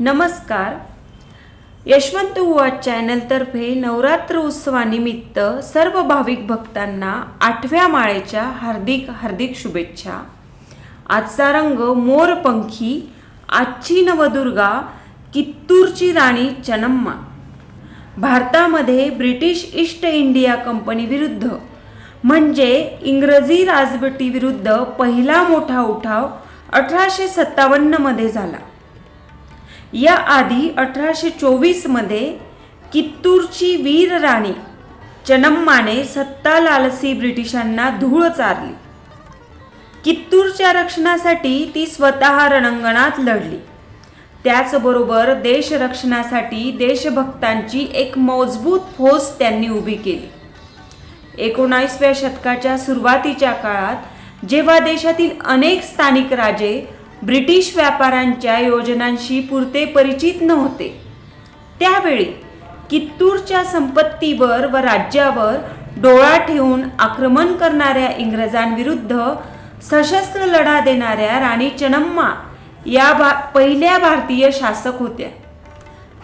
नमस्कार. यशवंत उवाच चॅनलतर्फे नवरात्र उत्सवानिमित्त सर्व भाविक भक्तांना आठव्या माळेच्या हार्दिक हार्दिक शुभेच्छा. आजचा रंग मोरपंखी आजची नवदुर्गा कित्तूरची राणी चनम्मा भारतामध्ये ब्रिटिश ईस्ट इंडिया कंपनीविरुद्ध म्हणजे इंग्रजी राजवटी विरुद्ध पहिला मोठा उठाव अठराशे सत्तावन्नमध्ये झाला. याआधी अठराशे चोवीसमध्ये कित्तूरची वीर राणी चनम्माने सत्ता लालसी ब्रिटिशांना धूळ चारली. कित्तूरच्या रक्षणासाठी ती स्वतः रणांगणात लढली. त्याचबरोबर देशरक्षणासाठी देशभक्तांची एक मजबूत फौज त्यांनी उभी केली. एकोणावीसव्या शतकाच्या सुरुवातीच्या काळात जेव्हा देशातील अनेक स्थानिक राजे ब्रिटिश व्यापाऱ्यांच्या योजनांशी पुरते परिचित नव्हते. त्यावेळी कित्तूरच्या संपत्तीवर व राज्यावर डोळा ठेवून आक्रमण करणाऱ्या इंग्रजांविरुद्ध सशस्त्र लढा देणाऱ्या राणी चनम्मा या भा पहिल्या भारतीय शासक होत्या.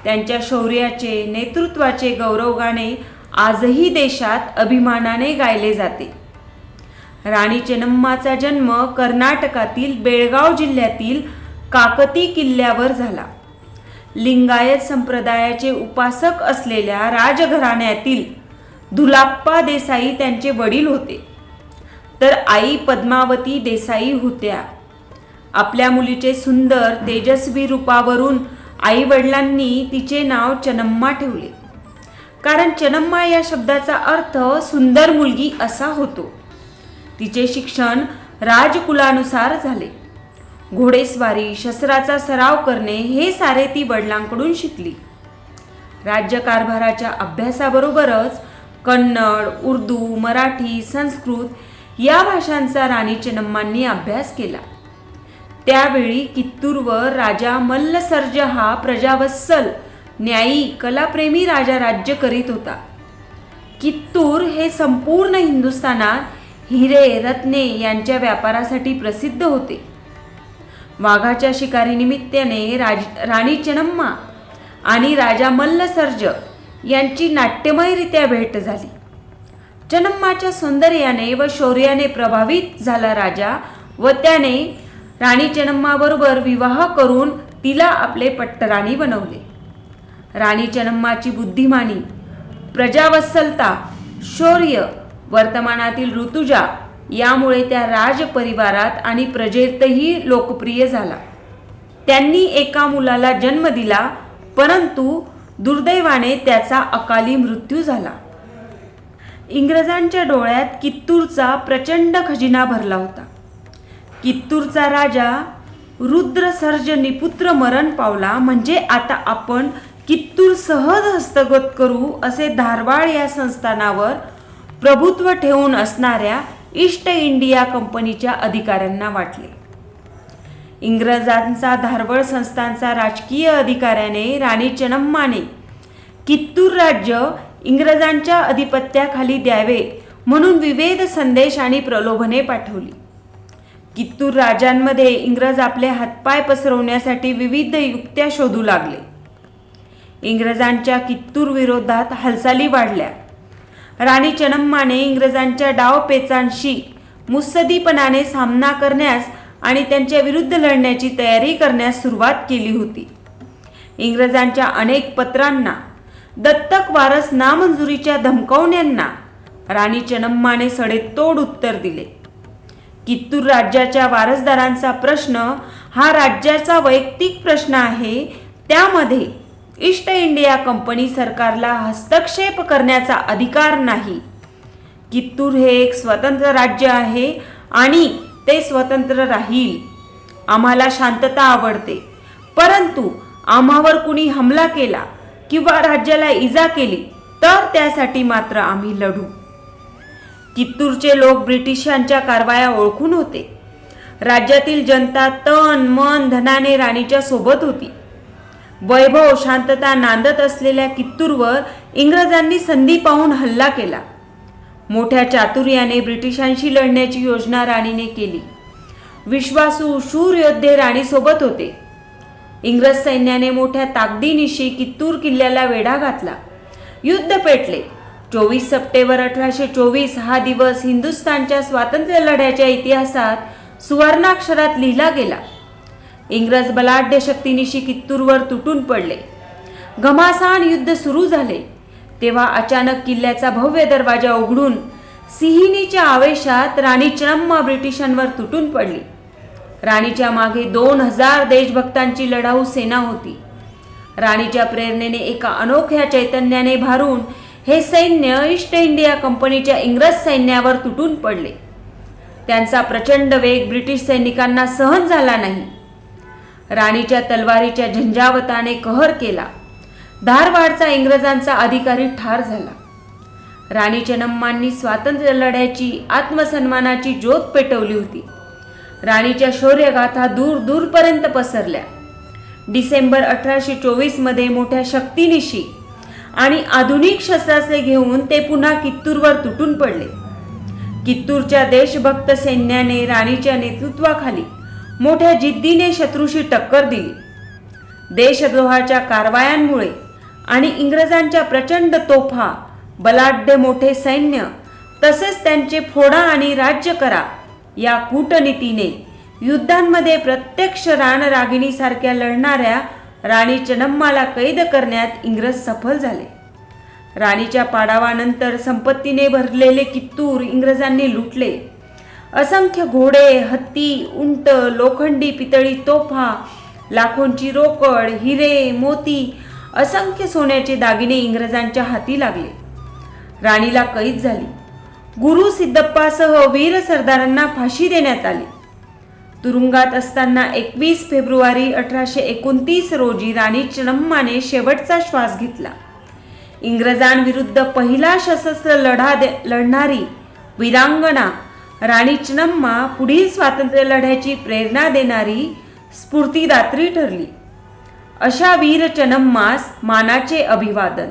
त्यांच्या शौर्याचे नेतृत्वाचे गौरवगाणे आजही देशात अभिमानाने गायले जाते. राणी चेन्नम्माचा जन्म कर्नाटकातील बेळगाव जिल्ह्यातील काकती किल्ल्यावर झाला. लिंगायत संप्रदायाचे उपासक असलेल्या राजघराण्यातील धुलाप्पा देसाई त्यांचे वडील होते. तर आई पद्मावती देसाई होत्या. आपल्या मुलीचे सुंदर तेजस्वी रूपावरून आई वडिलांनी तिचे नाव चनम्मा ठेवले. कारण चनम्मा या शब्दाचा अर्थ सुंदर मुलगी असा होतो. तिचे शिक्षण राजकुलानुसार झाले. घोडेस्वारी शस्त्राचा सराव करणे हे सारे ती वडिलांकडून शिकली. राज्यकारभाराच्या अभ्यासाबरोबरच कन्नड उर्दू मराठी संस्कृत या भाषांचा राणी चेन्नम्मांनी अभ्यास केला. त्यावेळी कित्तूरवर राजा मल्लसर्ज हा प्रजावत्सल न्यायी कलाप्रेमी राजा राज्य करीत होता. कित्तूर हे संपूर्ण हिंदुस्थानात हिरे रत्ने यांच्या व्यापारासाठी प्रसिद्ध होते. वाघाच्या शिकारीनिमित्ताने राज राणी चनम्मा आणि राजा मल्लसर्ज यांची नाट्यमयरित्या भेट झाली. चनम्माच्या सौंदर्याने व शौर्याने प्रभावित झाला राजा व त्याने राणी चनम्माबरोबर विवाह करून तिला आपले पट्टराणी बनवले. राणी चनम्माची बुद्धिमानी प्रजावत्सलता शौर्य वर्तमानातील ऋतुजा यामुळे त्या राजपरिवारात आणि प्रजेतही लोकप्रिय झाला. त्यांनी एका मुलाला जन्म दिला परंतु दुर्दैवाने त्याचा अकाली मृत्यू झाला. इंग्रजांच्या डोळ्यात कित्तूरचा प्रचंड खजिना भरला होता. कित्तूरचा राजा रुद्रसर्ज निपुत्र मरण पावला म्हणजे आता आपण कित्तूर सहज हस्तगत करू असे धारवाड या संस्थानावर प्रभुत्व ठेवून असणाऱ्या ईस्ट इंडिया कंपनीच्या अधिकाऱ्यांना वाटले. इंग्रजांचा धारवळ संस्थांचा राजकीय अधिकाऱ्याने राणी चनम्माने कित्तूर राज्य इंग्रजांच्या अधिपत्याखाली द्यावे म्हणून विविध संदेश आणि प्रलोभने पाठवली. कित्तूर राजांमध्ये इंग्रज आपले हातपाय पसरवण्यासाठी विविध युक्त्या शोधू लागले. इंग्रजांच्या कित्तूर विरोधात हालचाली वाढल्या. राणी चनम्माने इंग्रजांच्या डावपेचांशी मुत्सदीपणाने सामना करण्यास आणि त्यांच्या विरुद्ध लढण्याची तयारी करण्यास सुरुवात केली होती. इंग्रजांच्या अनेक पत्रांना दत्तक वारस नामंजुरीच्या धमकावण्यांना राणी चनम्माने सडेतोड उत्तर दिले. कित्तूर राज्याच्या वारसदारांचा प्रश्न हा राज्याचा वैयक्तिक प्रश्न आहे त्यामध्ये ईस्ट इंडिया कंपनी सरकारला हस्तक्षेप करण्याचा अधिकार नाही. कित्तूर हे एक स्वतंत्र राज्य आहे आणि ते स्वतंत्र राहील. आम्हाला शांतता आवडते. परंतु आम्हावर कुणी हमला केला किंवा राज्याला इजा केली तर त्यासाठी मात्र आम्ही लढू. कित्तूरचे लोक ब्रिटिशांच्या कारवाया ओळखून होते. राज्यातील जनता तन मन धनाने राणीच्या सोबत होती. वैभव शांतता नांदत असलेल्या कित्तूरवर इंग्रजांनी संधी पाहून हल्ला केला. मोठ्या चातुर्याने ब्रिटिशांशी लढण्याची योजना राणीने केली. विश्वासू शूर योद्धे राणीसोबत होते. इंग्रज सैन्याने मोठ्या ताकदीनिशी कित्तूर किल्ल्याला वेढा घातला. युद्ध पेटले. चोवीस सप्टेंबर अठराशे चोवीस हा दिवस हिंदुस्थानच्या स्वातंत्र्य लढ्याच्या इतिहासात सुवर्णाक्षरात लिहिला गेला. इंग्रज बलाढ्य शक्तीनिशी कित्तूरवर तुटून पडले. घमासान युद्ध सुरू झाले. तेव्हा अचानक किल्ल्याचा भव्य दरवाजा उघडून सिंहिणीच्या आवेशात राणी चन्नम्मा ब्रिटिशांवर तुटून पडली. राणीच्या मागे दोन हजार देशभक्तांची लढाऊ सेना होती. राणीच्या प्रेरणेने एका अनोख्या चैतन्याने भारून हे सैन्य ईस्ट इंडिया कंपनीच्या इंग्रज सैन्यावर तुटून पडले. त्यांचा प्रचंड वेग ब्रिटिश सैनिकांना सहन झाला नाही. राणीच्या तलवारीच्या झंझावताने कहर केला. धारवाडचा इंग्रजांचा अधिकारी ठार झाला. राणी चन्नम्मांनी स्वातंत्र्य लढ्याची आत्मसन्मानाची ज्योत पेटवली होती. राणीच्या शौर्यगाथा दूर दूरपर्यंत पसरल्या. डिसेंबर अठराशे चोवीसमध्ये मोठ्या शक्तीनिशी आणि आधुनिक शस्त्रास्त्रे घेऊन ते पुन्हा कित्तूरवर तुटून पडले. कित्तूरच्या देशभक्त सैन्याने राणीच्या नेतृत्वाखाली मोठ्या जिद्दीने शत्रूशी टक्कर दिली. देशद्रोहाच्या कारवायांमुळे आणि इंग्रजांच्या प्रचंड तोफा बलाढ्य मोठे सैन्य तसेच त्यांचे फोडा आणि राज्य करा या कूटनीतीने युद्धांमध्ये प्रत्यक्ष रानरागिणीसारख्या लढणाऱ्या राणी चनम्माला कैद करण्यात इंग्रज सफल झाले. राणीच्या पाडावानंतर संपत्तीने भरलेले कित्तूर इंग्रजांनी लुटले. असंख्य घोडे हत्ती उंट लोखंडी पितळी तोफा लाखोंची रोकड हिरे मोती असंख्य सोन्याचे दागिने इंग्रजांच्या हाती लागले. राणीला कैद झाली. गुरु सिद्धप्पासह वीर सरदारांना फाशी देण्यात आली. तुरुंगात असताना एकवीस फेब्रुवारी अठराशे एकोणतीस रोजी राणी चणम्माने शेवटचा श्वास घेतला. इंग्रजांविरुद्ध पहिला सशस्त्र लढा दे लढणारी वीरांगणा राणी चिनम्मा पुढील स्वातंत्र्य लढ्याची प्रेरणा देणारी स्फूर्तिदात्री ठरली. अशा वीर चनम्मास मानाचे अभिवादन.